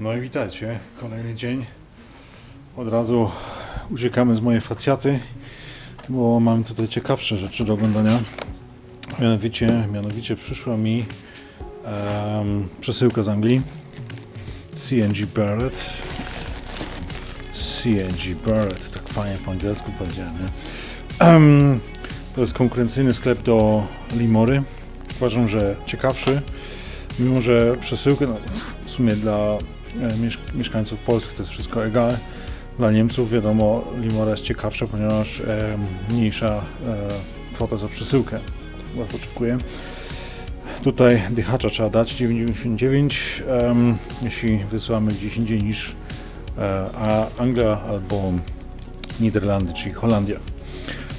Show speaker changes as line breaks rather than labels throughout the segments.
No i witajcie, kolejny dzień. Od razu uciekamy z mojej facjaty, bo mam tutaj ciekawsze rzeczy do oglądania. Mianowicie, mianowicie przyszła mi em, przesyłka z Anglii. CNG Barrett. CNG Barrett, tak fajnie po angielsku powiedziałem? Em, to jest konkurencyjny sklep do Limory. Uważam, że ciekawszy, mimo że przesyłkę no, w sumie dla mieszkańców Polski to jest wszystko egal. Dla Niemców wiadomo, Limora jest ciekawsza, ponieważ e, mniejsza e, kwota za przesyłkę. Bardzo oczekuję. Tutaj dychacza trzeba dać 9,99 em, jeśli wysyłamy gdzieś indziej niż e, Anglia albo Niderlandy, czyli Holandia.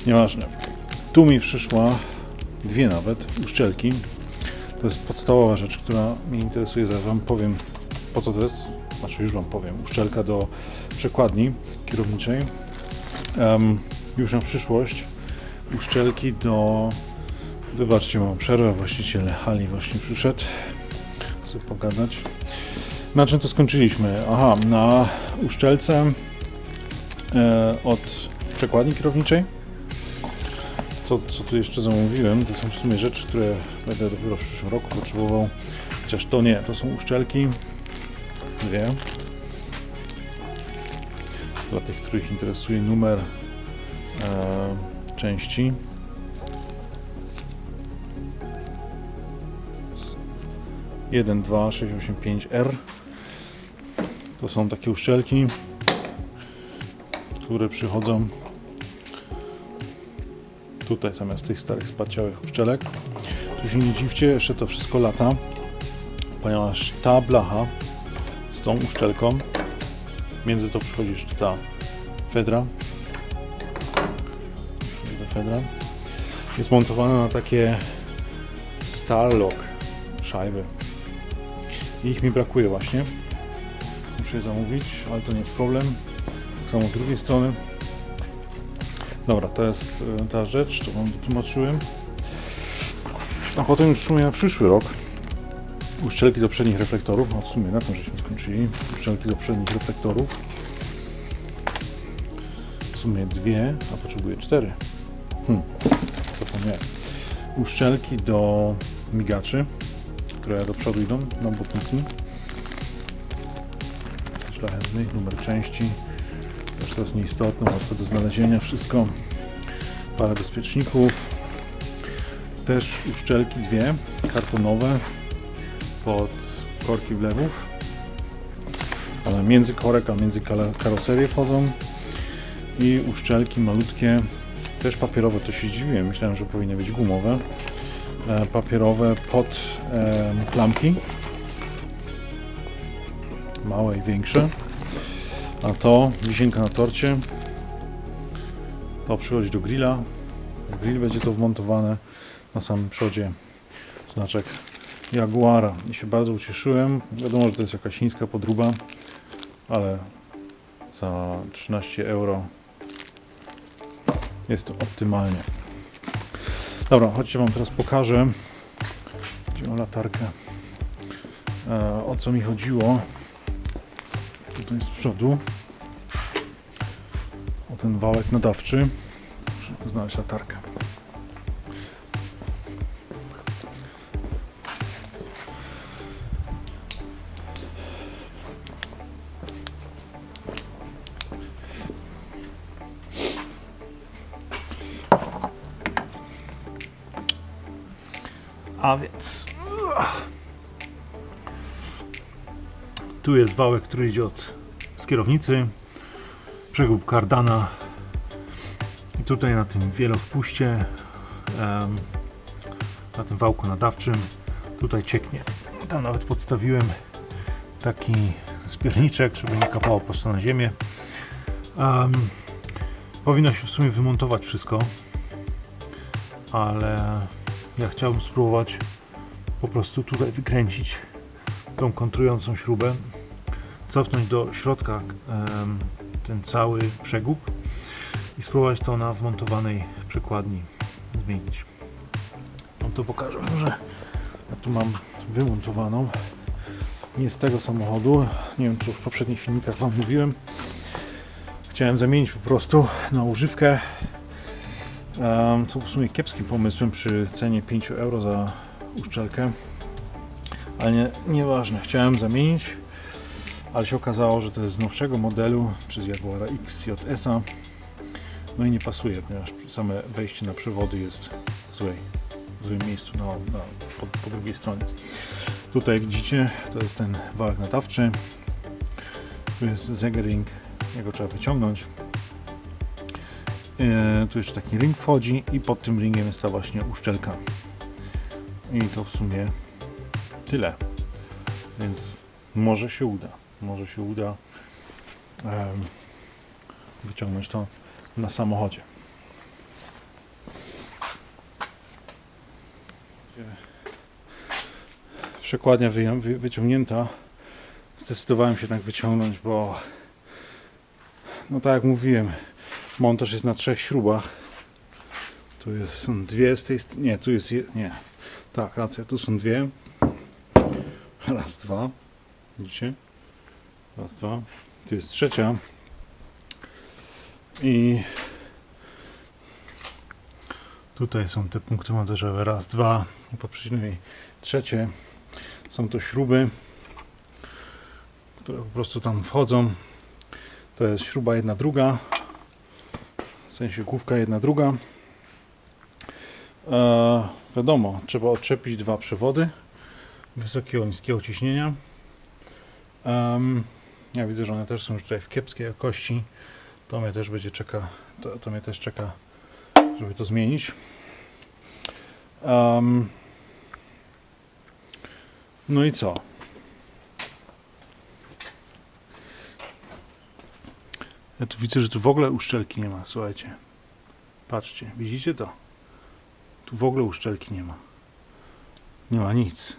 Nieważne. Tu mi przyszła dwie nawet uszczelki. To jest podstawowa rzecz, która mnie interesuje. Zaraz Wam powiem po co to jest. Znaczy już Wam powiem. Uszczelka do przekładni kierowniczej. Em, już na przyszłość uszczelki do... Wybaczcie, mam przerwę. Właściciel hali właśnie przyszedł. Chcę pogadać. Na czym to skończyliśmy? Aha, na uszczelce e, od przekładni kierowniczej. Co, co tu jeszcze zamówiłem, to są w sumie rzeczy, które będę dopiero w przyszłym roku potrzebował. Chociaż to nie, to są uszczelki. Dwie. Dla tych, których interesuje numer e, części. S- 12685R. To są takie uszczelki, które przychodzą tutaj zamiast tych starych sparciałych uszczelek. Tu się nie dziwcie, jeszcze to wszystko lata, ponieważ ta blacha tą uszczelką, między to przychodzi jeszcze ta fedra, ta fedra, jest montowana na takie Starlock szajby. I ich mi brakuje właśnie. Muszę je zamówić, ale to nie jest problem. Tak samo z drugiej strony Dobra, to jest e, ta rzecz, to wam wytłumaczyłem. A potem już w sumie na przyszły rok uszczelki do przednich reflektorów, no w sumie na tym żeśmy skończyli, uszczelki do przednich reflektorów. W sumie dwie, a potrzebuję cztery. Hmm, zapomniałem. Uszczelki do migaczy, które do przodu idą na botniki. Szlachetnych, numer części. Też jest nieistotne, łatwe do znalezienia wszystko. Parę bezpieczników. Też uszczelki dwie, kartonowe pod korki wlewów. Ale między korek a między karoserię wchodzą. I uszczelki malutkie, też papierowe, to się dziwiłem, myślałem, że powinny być gumowe. E, papierowe pod e, klamki. Małe i większe. A to wisienka na torcie. To przychodzi do grilla. Grill będzie to wmontowane na samym przodzie znaczek Jaguara. I się bardzo ucieszyłem. Wiadomo, że to jest jakaś chińska podróba, ale za 13 euro jest to optymalnie. Dobra, chodźcie Wam teraz pokażę. Gdzie mam latarkę? E, o co mi chodziło? Tutaj z przodu. O ten wałek nadawczy. Muszę znaleźć latarkę. A więc tu jest wałek, który idzie od z kierownicy, przegub kardana i tutaj na tym wielowpuście, na tym wałku nadawczym, tutaj cieknie. Tam nawet podstawiłem taki spierniczek, żeby nie kapało prosto na ziemię. Em, powinno się w sumie wymontować wszystko, ale ja chciałbym spróbować po prostu tutaj wykręcić tą kontrującą śrubę cofnąć do środka ten cały przegub i spróbować to na wmontowanej przekładni zmienić. Wam to pokażę może. Ja tu mam wymontowaną. nie z tego samochodu. Nie wiem, czy w poprzednich filmikach Wam mówiłem. Chciałem zamienić po prostu na używkę. Co w sumie kiepskim pomysłem przy cenie 5 euro za uszczelkę. Ale nie, nieważne, chciałem zamienić, ale się okazało, że to jest z nowszego modelu przez Jaguara XJS-a. No i nie pasuje, ponieważ same wejście na przewody jest w, złej, w złym miejscu, na, na, po, po drugiej stronie. Tutaj widzicie, to jest ten wałek nadawczy. Tu jest zegering, jego trzeba wyciągnąć. E, tu jeszcze taki ring wchodzi i pod tym ringiem jest ta właśnie uszczelka. I to w sumie tyle. Więc może się uda. Może się uda wyciągnąć to na samochodzie. Przekładnia wyciągnięta. Zdecydowałem się jednak wyciągnąć, bo no tak jak mówiłem, montaż jest na trzech śrubach. Tu jest, są dwie z tej strony. Nie, tu jest. Je, nie. Tak, racja, tu są dwie. Raz, dwa. Widzicie? Raz, dwa. Tu jest trzecia. I tutaj są te punkty montażowe. Raz, dwa. I po trzecie są to śruby, które po prostu tam wchodzą. To jest śruba jedna, druga. W sensie główka jedna, druga. E, wiadomo, trzeba odczepić dwa przewody wysokiego, niskiego ciśnienia. Em, ja widzę, że one też są już tutaj w kiepskiej jakości. To mnie też będzie czeka, to, to mnie też czeka, żeby to zmienić. Em, no i co? Ja tu widzę, że tu w ogóle uszczelki nie ma, słuchajcie. Patrzcie, widzicie to? Tu w ogóle uszczelki nie ma. Nie ma nic.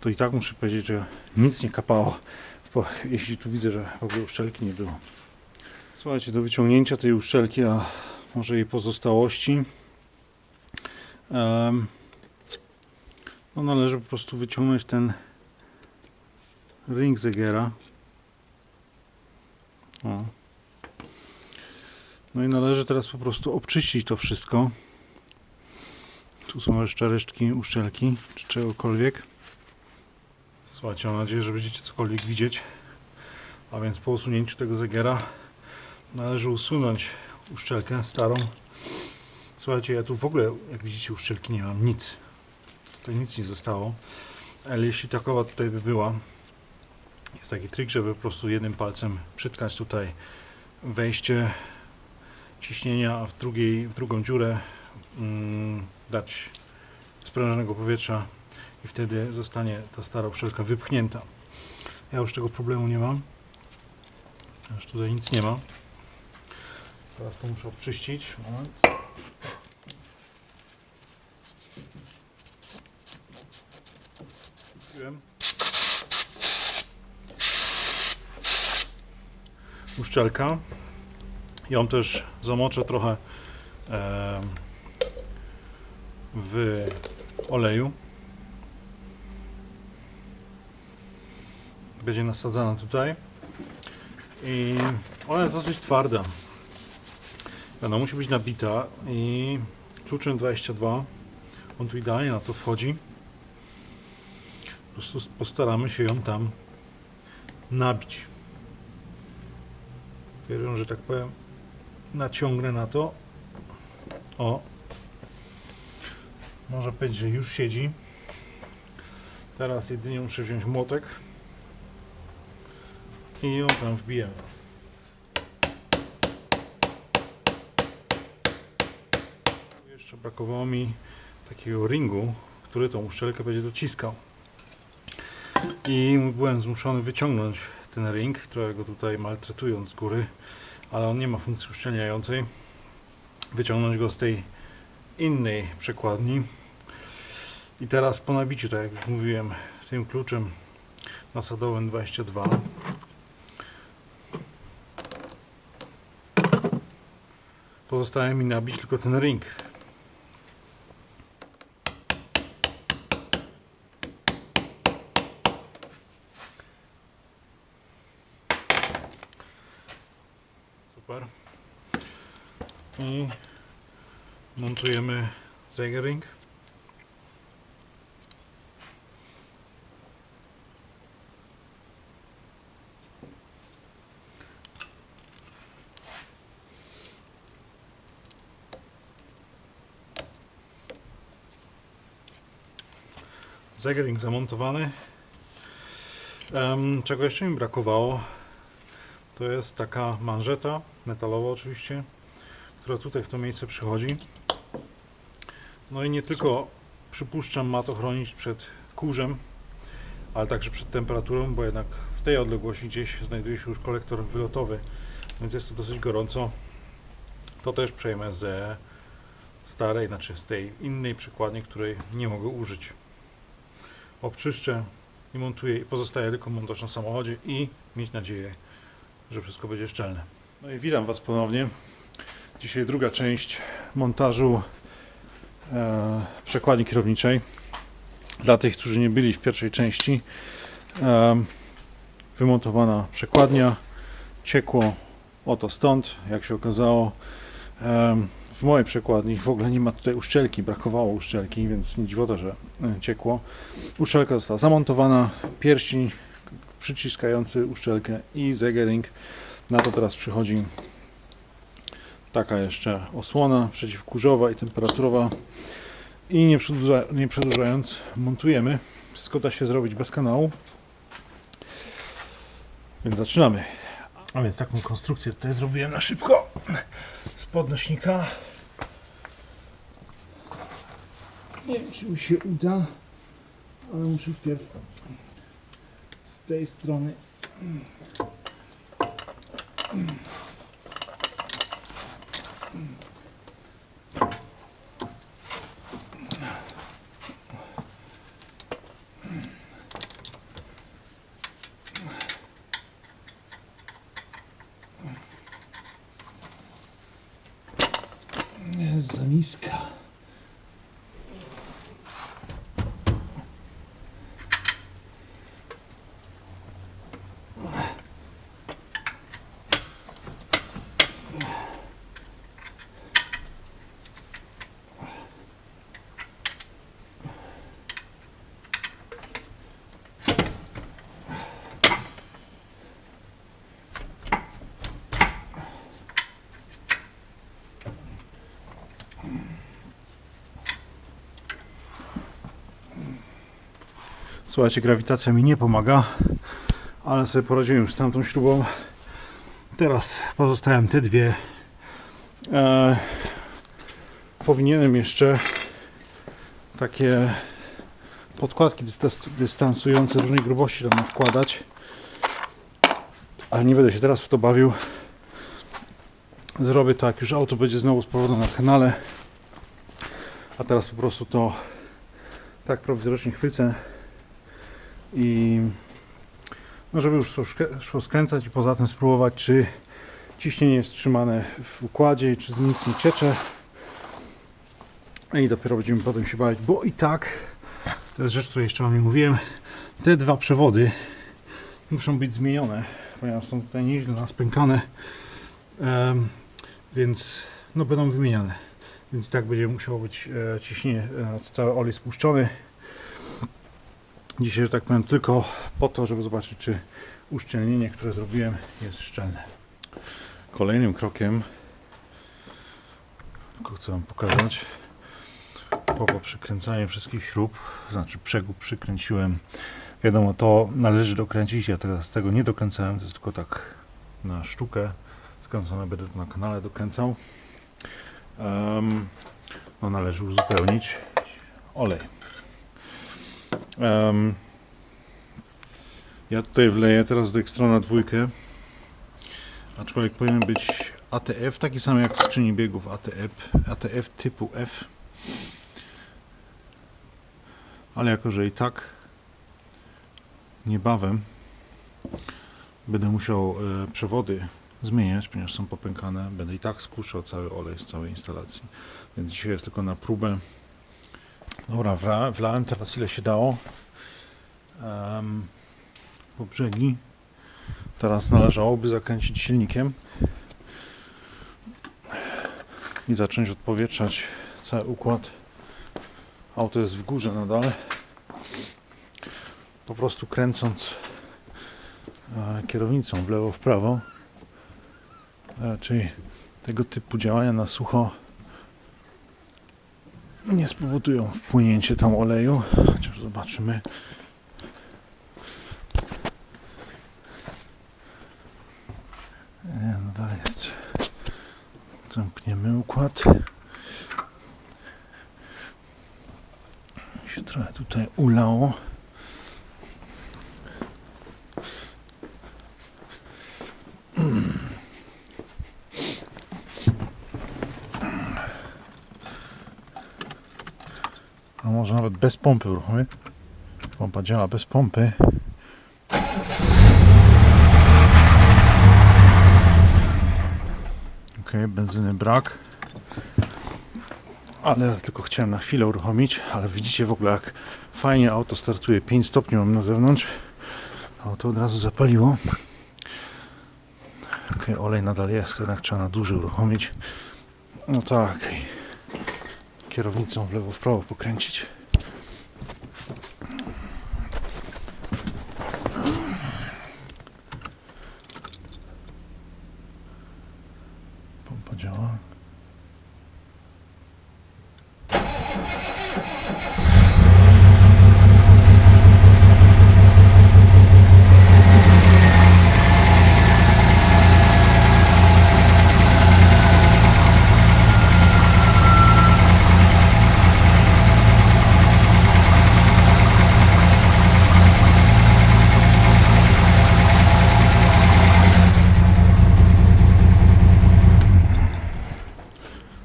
To i tak muszę powiedzieć, że nic nie kapało, jeśli tu widzę, że w ogóle uszczelki nie było. Słuchajcie, do wyciągnięcia tej uszczelki, a może jej pozostałości, no należy po prostu wyciągnąć ten ring Zegera. O. No i należy teraz po prostu obczyścić to wszystko. Tu są jeszcze resztki uszczelki, czy czegokolwiek. Słuchajcie, mam nadzieję, że będziecie cokolwiek widzieć. A więc po usunięciu tego zegiera należy usunąć uszczelkę starą. Słuchajcie, ja tu w ogóle, jak widzicie, uszczelki nie mam, nic. Tutaj nic nie zostało. Ale jeśli takowa tutaj by była, jest taki trik, żeby po prostu jednym palcem przytkać tutaj wejście ciśnienia, a w, drugiej, w drugą dziurę mm, dać sprężonego powietrza i wtedy zostanie ta stara uszczelka wypchnięta. Ja już tego problemu nie mam. Już tutaj nic nie ma. Teraz to muszę obczyścić. Moment. Uszczelka. Ją też zamoczę trochę w oleju. Będzie nasadzana tutaj. I ona jest dosyć twarda. Ona musi być nabita i kluczem 22 on tu idealnie na to wchodzi. Po prostu postaramy się ją tam nabić. Wierzę, że tak powiem naciągnę na to. O, można powiedzieć, że już siedzi. Teraz jedynie muszę wziąć młotek i ją tam wbijemy. Jeszcze brakowało mi takiego ringu, który tą uszczelkę będzie dociskał. I byłem zmuszony wyciągnąć ten ring, trochę go tutaj maltretując z góry, ale on nie ma funkcji uszczelniającej. Wyciągnąć go z tej innej przekładni. I teraz po nabiciu, tak jak już mówiłem, tym kluczem nasadowym 22 pozostaje mi nabić tylko ten ring. Super. I montujemy Zegering. Zegering zamontowany. Czego jeszcze mi brakowało? To jest taka manżeta, metalowa oczywiście, która tutaj w to miejsce przychodzi. No i nie tylko przypuszczam ma to chronić przed kurzem, ale także przed temperaturą, bo jednak w tej odległości gdzieś znajduje się już kolektor wylotowy, więc jest tu dosyć gorąco. To też przejmę z starej, znaczy z tej innej przykładni, której nie mogę użyć. Obczyszczę i montuję i pozostaje tylko montaż na samochodzie i mieć nadzieję, że wszystko będzie szczelne. No i witam Was ponownie. Dzisiaj druga część montażu przekładni kierowniczej. Dla tych, którzy nie byli w pierwszej części, e, wymontowana przekładnia, ciekło oto stąd, jak się okazało. E, w mojej przekładni w ogóle nie ma tutaj uszczelki, brakowało uszczelki, więc nie dziwota, że e, ciekło. Uszczelka została zamontowana, pierścień przyciskający uszczelkę i zegering. Na to teraz przychodzi taka jeszcze osłona przeciwkurzowa i temperaturowa. I nie, przedłuża, nie przedłużając, montujemy. Wszystko da się zrobić bez kanału. Więc zaczynamy. A więc taką konstrukcję tutaj zrobiłem na szybko z podnośnika. Nie wiem, czy mi się uda, ale muszę wpierw z tej strony. Jest za niska. Słuchajcie, grawitacja mi nie pomaga, ale sobie poradziłem już z tamtą śrubą. Teraz pozostałem te dwie. E, powinienem jeszcze takie podkładki dystans- dystansujące różnej grubości tam wkładać, ale nie będę się teraz w to bawił. Zrobię to, jak już auto będzie znowu powrotem na kanale. A teraz po prostu to tak prowizorycznie chwycę i no żeby już szło, skręcać i poza tym spróbować, czy ciśnienie jest trzymane w układzie i czy nic nie ciecze. I dopiero będziemy potem się bawić, bo i tak, to jest rzecz, której jeszcze Wam nie mówiłem, te dwa przewody muszą być zmienione, ponieważ są tutaj nieźle naspękane, em, więc no będą wymieniane. Więc tak będzie musiało być e, ciśnienie, e, cały olej spuszczony. Dzisiaj, że tak powiem, tylko po to, żeby zobaczyć, czy uszczelnienie, które zrobiłem, jest szczelne. Kolejnym krokiem, tylko chcę Wam pokazać, po poprzykręcaniu wszystkich śrub, znaczy przegub przykręciłem. Wiadomo, to należy dokręcić, ja teraz tego nie dokręcałem, to jest tylko tak na sztukę skręcone, będę to na kanale dokręcał. Em, no należy uzupełnić olej. Em, ja tutaj wleję teraz Dextrona dwójkę, aczkolwiek powinien być ATF, taki sam jak w skrzyni biegów ATF, ATF typu F. Ale jako, że i tak niebawem będę musiał e, przewody zmieniać, ponieważ są popękane, będę i tak spuszczał cały olej z całej instalacji. Więc dzisiaj jest tylko na próbę. Dobra, wla, wlałem teraz ile się dało um, po brzegi. Teraz należałoby zakręcić silnikiem. i zacząć odpowietrzać cały układ. Auto jest w górze nadal. Po prostu kręcąc e, kierownicą w lewo, w prawo. Raczej tego typu działania na sucho nie spowodują wpłynięcie tam oleju. Chociaż zobaczymy. Nie, no dalej jest. Zamkniemy układ. się trochę tutaj ulało. Nawet bez pompy uruchomię. Pompa działa bez pompy. Ok, benzyny brak. Ale ja tylko chciałem na chwilę uruchomić, ale widzicie w ogóle jak fajnie auto startuje. 5 stopni mam na zewnątrz. Auto od razu zapaliło. Ok, olej nadal jest, jednak trzeba na duży uruchomić. No tak. Kierownicą w lewo, w prawo pokręcić. Pompa działa.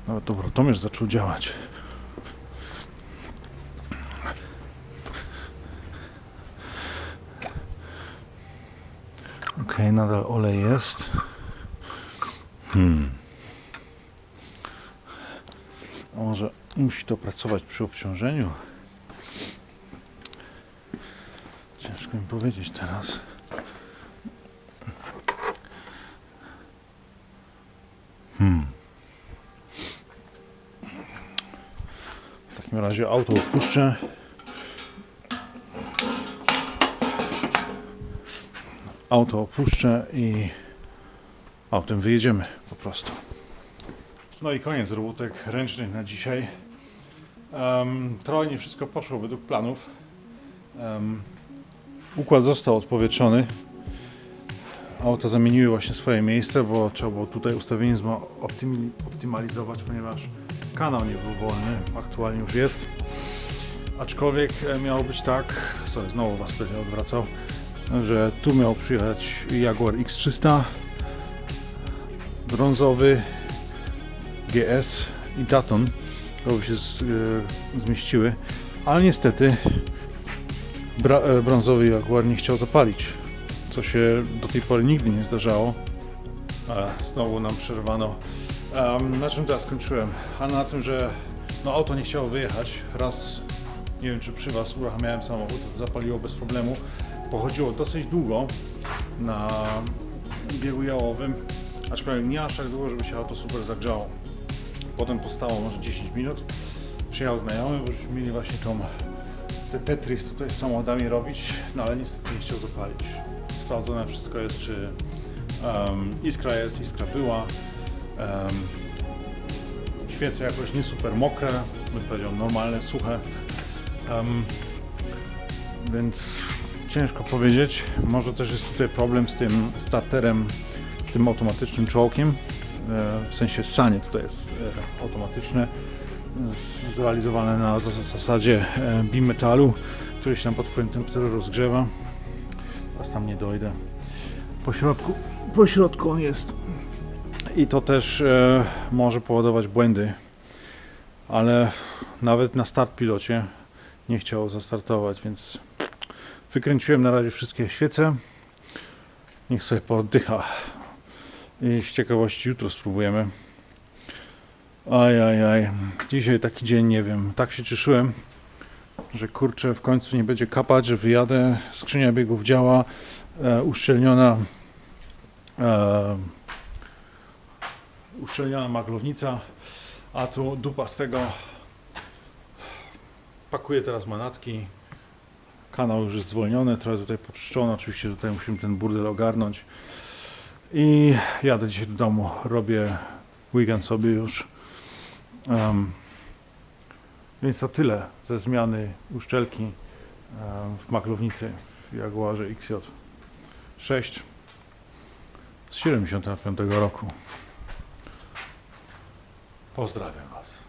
Nawet obrotomierz zaczął działać. Ok, nadal olej jest. Hmm. A może musi to pracować przy obciążeniu? Ciężko mi powiedzieć teraz. Hmm. W takim razie auto opuszczę. Auto opuszczę i autem wyjedziemy po prostu. No i koniec robótek ręcznych na dzisiaj. Um, trochę nie wszystko poszło według planów. Em, układ został odpowietrzony. Auta zamieniły właśnie swoje miejsce, bo trzeba było tutaj ustawienie optymalizować, ponieważ kanał nie był wolny, aktualnie już jest. Aczkolwiek e, miało być tak, sorry, znowu Was będzie odwracał, że tu miał przyjechać Jaguar X300, brązowy, GS i Daton, to by się z, e, zmieściły, ale niestety bra- e, brązowy Jaguar nie chciał zapalić, co się do tej pory nigdy nie zdarzało. A, znowu nam przerwano. Em, na czym teraz skończyłem? A na tym, że no, auto nie chciało wyjechać. Raz, nie wiem czy przy Was, uruchamiałem samochód, zapaliło bez problemu. Pochodziło dosyć długo na biegu jałowym, aczkolwiek nie aż tak długo, żeby się auto super zagrzało. Potem postało może 10 minut. Przyjechał znajomy, bo żeśmy mieli właśnie tą te Tetris tutaj z samochodami robić, no ale niestety nie chciał zapalić. Sprawdzone wszystko jest, czy em, iskra jest, iskra była. Um, świece jakoś nie super mokre, bym powiedział normalne, suche. Em, więc ciężko powiedzieć. Może też jest tutaj problem z tym starterem, tym automatycznym czołkiem. E, w sensie sanie tutaj jest e, automatyczne, zrealizowane na zas- zasadzie e, bimetalu, który się tam pod wpływem temperatury rozgrzewa. Teraz tam nie dojdę. Po środku, po środku on jest i to też e, może powodować błędy, ale nawet na start pilocie nie chciał zastartować, więc wykręciłem na razie wszystkie świece. Niech sobie pooddycha. I z ciekawości jutro spróbujemy. Aj, aj, aj. Dzisiaj taki dzień, nie wiem, tak się cieszyłem, że kurczę, w końcu nie będzie kapać, że wyjadę, skrzynia biegów działa, e, uszczelniona e, uszczelniona maglownica. A tu dupa z tego. Pakuję teraz manatki. Kanał już jest zwolniony, trochę tutaj poczyszczony. Oczywiście tutaj musimy ten burdel ogarnąć. I jadę dzisiaj do domu. Robię weekend sobie już. Em, więc to tyle ze zmiany uszczelki em, w maklownicy w Jaguarze XJ 6 z 75 roku. Pozdrawiam Was.